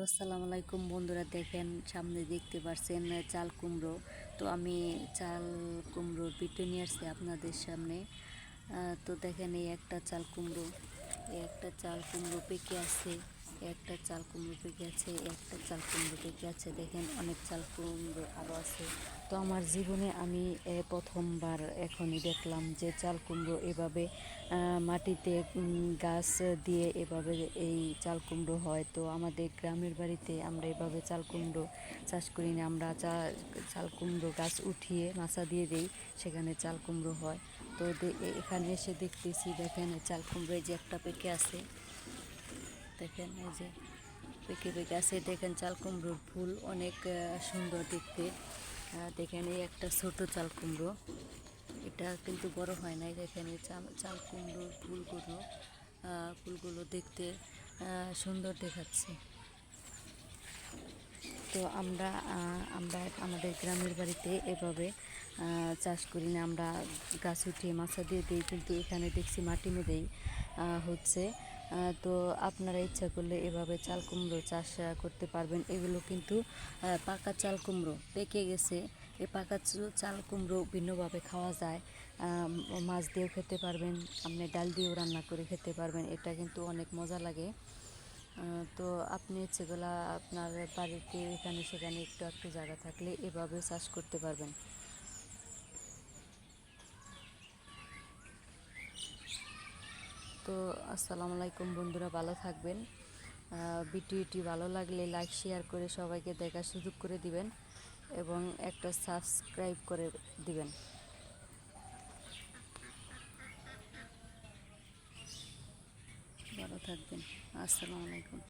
আসসালামু আলাইকুম। বন্ধুরা দেখেন, সামনে দেখতে পাচ্ছেন চাল কুমড়ো। তো আমি চাল কুমড়োর পিঠে নিয়ে আসছি আপনাদের সামনে। তো দেখেন, এই একটা চাল কুমড়ো, এই একটা চাল কুমড়ো পেকে আছে। একটা চাল কুমড়ো পেকে আছে একটা চাল কুমড়ো পেকে আছে দেখেন অনেক চাল কুমড়ো আরও আছে। তো আমার জীবনে আমি প্রথমবার এখনই দেখলাম যে চাল কুমড়ো এভাবে মাটিতে গাছ দিয়ে এভাবে এই চাল কুমড়ো হয়। তো আমাদের গ্রামের বাড়িতে আমরা এভাবে চাল কুমড়ো চাষ করি না। আমরা চা- চাল কুমড়ো গাছ উঠিয়ে মাচা দিয়ে দিই, সেখানে চাল কুমড়ো হয়। তো এখানে এসে দেখতেছি, দেখেন চাল কুমড়ো যে একটা পেকে আছে। দেখেন, এই যে পেকে পেকে আছে দেখেন চাল কুমড়োর ফুল অনেক সুন্দর দেখতে। দেখেন এই একটা ছোট চাল কুমড়ো এটা কিন্তু বড় হয় নাই, দেখেন এই চাল চাল কুমড়োর ফুলগুলো ফুলগুলো দেখতে সুন্দর দেখাচ্ছে। তো আমরা আমরা আমাদের গ্রামের বাড়িতে এভাবে চাষ করি না। আমরা গাছ উঠিয়ে মাছা দিয়ে দিই, কিন্তু এখানে দেখছি মাটি মেদেই হচ্ছে। তো আপনারা ইচ্ছা করলে এভাবে চাল কুমড়ো চাষ করতে পারবেন। এগুলো কিন্তু পাকা চাল কুমড়ো পেকে গেছে। এই পাকা চাল কুমড়ো ভিন্নভাবে খাওয়া যায়। মাছ দিয়েও খেতে পারবেন, আপনি ডাল দিয়েও রান্না করে খেতে পারবেন। এটা কিন্তু অনেক মজা লাগে। তো আপনি সেগুলা আপনার বাড়িতে এখানে সেখানে একটু একটু জায়গা থাকলে এভাবে চাষ করতে পারবেন। তো আসসালামু আলাইকুম বন্ধুরা, ভালো থাকবেন। ভিডিওটি ভালো লাগলে লাইক শেয়ার করে সবাইকে দেখার সুযোগ করে দিবেন এবং একটা সাবস্ক্রাইব করে দিবেন। ভালো থাকবেন। আসসালামু আলাইকুম।